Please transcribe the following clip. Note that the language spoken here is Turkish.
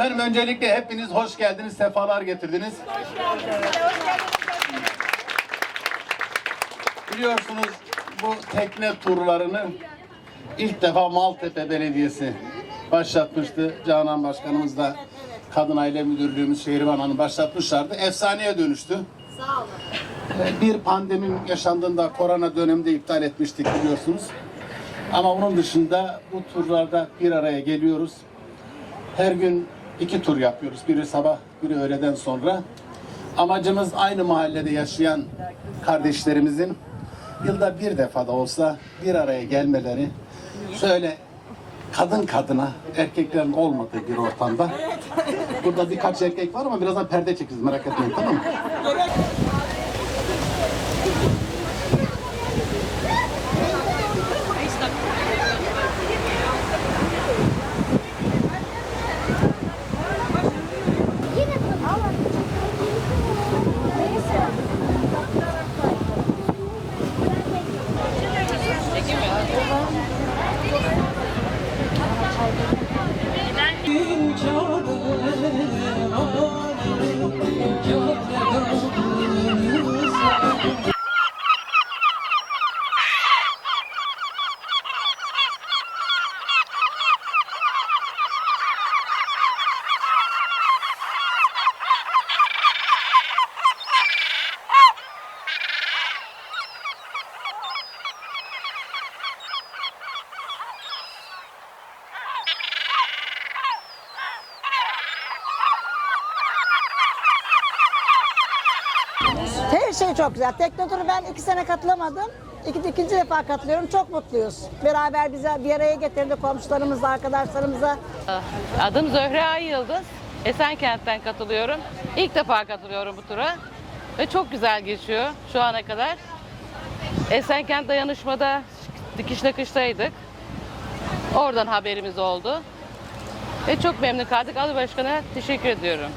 öncelikle hepiniz hoş geldiniz, sefalar getirdiniz. Biliyorsunuz bu tekne turlarını ilk defa Maltepe Belediyesi başlatmıştı. Canan Başkanımız da Kadın Aile Müdürlüğümüz Şehriban Hanım başlatmışlardı. Efsaneye dönüştü. Sağ olun. Ee, Bir pandemin yaşandığında korona döneminde iptal etmiştik biliyorsunuz. Ama onun dışında bu turlarda bir araya geliyoruz. Her gün iki tur yapıyoruz. Biri sabah, biri öğleden sonra. Amacımız aynı mahallede yaşayan kardeşlerimizin yılda bir defa da olsa bir araya gelmeleri, şöyle kadın kadına, erkeklerin olmadığı bir ortamda. Burada birkaç erkek var ama birazdan perde çekeceğiz merak etmeyin tamam mı? Her şey çok güzel. Tekne turu ben iki sene katılamadım. İki, ikinci defa katılıyorum. Çok mutluyuz. Beraber bize bir araya getirdi komşularımızla, arkadaşlarımızla. Adım Zöhre Ay. Esenkent'ten katılıyorum. İlk defa katılıyorum bu tura. Ve çok güzel geçiyor şu ana kadar. Esenkent dayanışmada dikiş nakıştaydık. Oradan haberimiz oldu. Ve çok memnun kaldık. Ali Başkan'a teşekkür ediyorum.